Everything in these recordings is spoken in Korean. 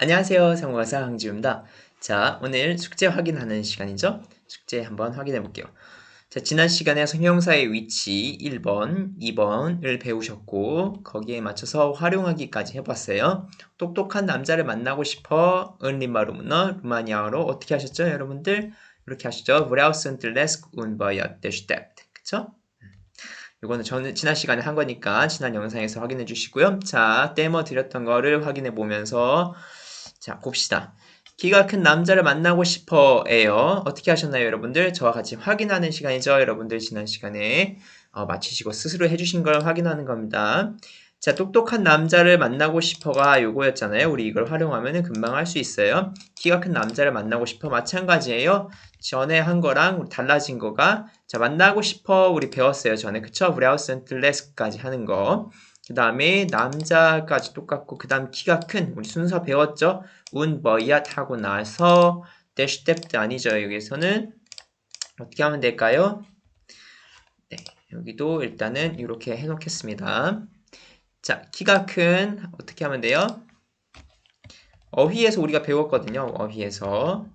안녕하세요. 상호가사 황지우입니다. 자, 오늘 숙제 확인하는 시간이죠? 숙제 한번 확인해 볼게요. 자, 지난 시간에 성형사의 위치 1번, 2번을 배우셨고 거기에 맞춰서 활용하기까지 해봤어요. 똑똑한 남자를 만나고 싶어 은리마루문어 루마니아어로 어떻게 하셨죠, 여러분들? 이렇게 하시죠. 브라우스 들레스 운버야 데슈텝 그쵸? 이거는 저는 지난 시간에 한 거니까 지난 영상에서 확인해 주시고요. 자, 데모 드렸던 거를 확인해 보면서 자, 봅시다. 키가 큰 남자를 만나고 싶어예요. 어떻게 하셨나요, 여러분들? 저와 같이 확인하는 시간이죠. 여러분들 지난 시간에 어, 마치시고 스스로 해주신 걸 확인하는 겁니다. 자, 똑똑한 남자를 만나고 싶어가 요거였잖아요. 우리 이걸 활용하면 금방 할 수 있어요. 키가 큰 남자를 만나고 싶어 마찬가지예요. 전에 한 거랑 달라진 거가 자, 만나고 싶어 우리 배웠어요. 전에 그쵸? 브라우센틀레스까지 하는 거. 그 다음에 남자까지 똑같고 그 다음 키가 큰 우리 순서 배웠죠? 운 버이앗 하고 나서 대시텝트 아니죠. 여기서는 어떻게 하면 될까요? 네, 여기도 일단은 이렇게 해놓겠습니다. 자, 키가 큰 어떻게 하면 돼요? 어휘에서 우리가 배웠거든요. 어휘에서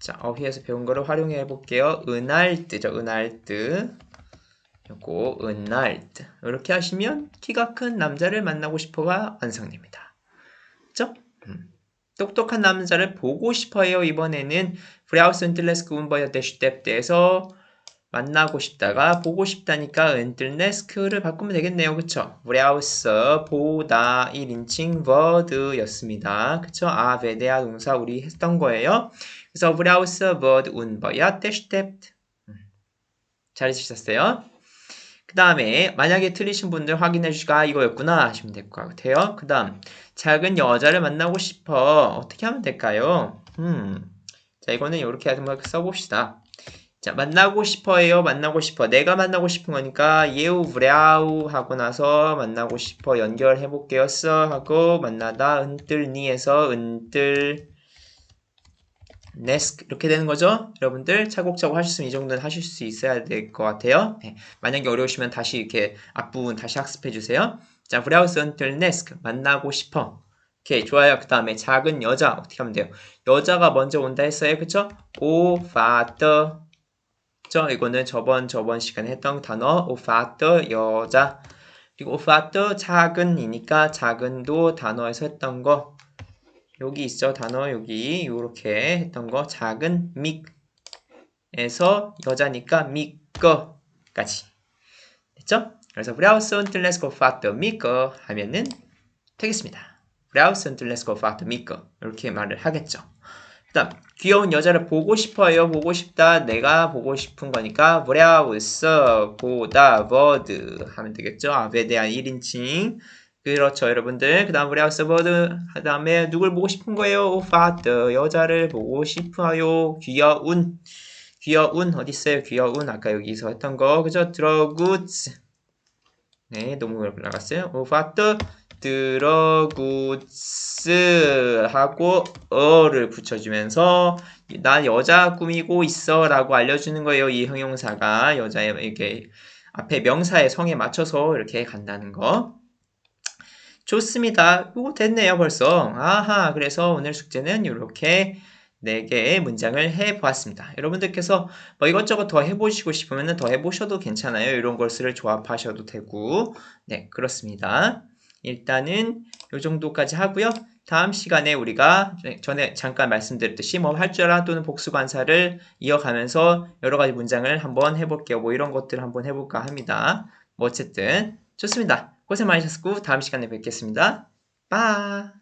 자, 어휘에서 배운 거를 활용해 볼게요. 은알뜨죠. 은알뜨 요거 은날드 이렇게 하시면 키가 큰 남자를 만나고 싶어가 완성됩니다. 그죠? 음. 똑똑한 남자를 보고 싶어요. 이번에는 브라우스 은틀레스크 운버여 대슈텝에서 만나고 싶다가 보고 싶다니까 은틀레스크를 바꾸면 되겠네요. 그쵸? 브라우스 보다 1인칭 버드였습니다. 그쵸? 아 베데아 동사 우리 했던 거예요. 그래서 브라우스 버드 운버야 대슈텝 잘해주셨어요? 그 다음에 만약에 틀리신 분들 확인해 주시고 아 이거였구나 하시면 될 것 같아요. 그 다음 작은 여자를 만나고 싶어 어떻게 하면 될까요? 음, 자 이거는 이렇게 한번 써봅시다. 자 만나고 싶어예요. 만나고 싶어. 내가 만나고 싶은 거니까 예우 브라우 하고 나서 만나고 싶어 연결해 볼게요. 써 하고 만나다 은뜰니에서 은뜰 네스크 이렇게 되는 거죠. 여러분들 차곡차곡 하셨으면 이 정도는 하실 수 있어야 될 것 같아요. 네. 만약에 어려우시면 다시 이렇게 앞부분 다시 학습해 주세요. 자, 브라우스 언틀 네스크 만나고 싶어. 오케이 좋아요. 그 다음에 작은 여자 어떻게 하면 돼요? 여자가 먼저 온다 했어요. 그쵸? 오 파더 저 이거는 저번 저번 시간에 했던 단어 오 파더 여자 그리고 오 파더 작은이니까 작은도 단어에서 했던 거 여기 있죠 단어 여기 이렇게 했던 거 작은 믹에서 여자니까 미꺼까지 됐죠? 그래서 브라우스 until let's 미꺼 하면은 되겠습니다. 브라우스 until let's 미꺼 이렇게 말을 하겠죠. 그다음 귀여운 여자를 보고 싶어요. 보고 싶다. 내가 보고 싶은 거니까 브라우스 보다 버드 하면 되겠죠. 아베 대한 1인칭 그렇죠, 여러분들. 그 다음, 우리 하우스버드. 그 다음에, 누굴 보고 싶은 거예요? 오파트. 여자를 보고 싶어요. 귀여운. 귀여운. 어딨어요? 귀여운. 아까 여기서 했던 거. 그죠? 드러굿즈. 네, 너무 올라갔어요. 오파트. 드러굿즈 하고 어를 붙여주면서 난 여자 꾸미고 있어 라고 알려주는 거예요. 이 형용사가 여자의 이렇게 앞에 명사의 성에 맞춰서 이렇게 간다는 거. 좋습니다. 이거 됐네요, 벌써. 아하, 그래서 오늘 숙제는 이렇게 4개의 문장을 해보았습니다. 여러분들께서 뭐 이것저것 더 해보시고 싶으면 더 해보셔도 괜찮아요. 이런 것을 조합하셔도 되고. 네, 그렇습니다. 일단은 이 정도까지 하고요. 다음 시간에 우리가 전에 잠깐 말씀드렸듯이 뭐 할줄알 또는 복수 관사를 이어가면서 여러 가지 문장을 한번 해볼게요. 뭐 이런 것들을 한번 해볼까 합니다. 뭐 어쨌든 좋습니다. 고생 많으셨고 다음 시간에 뵙겠습니다. 빠!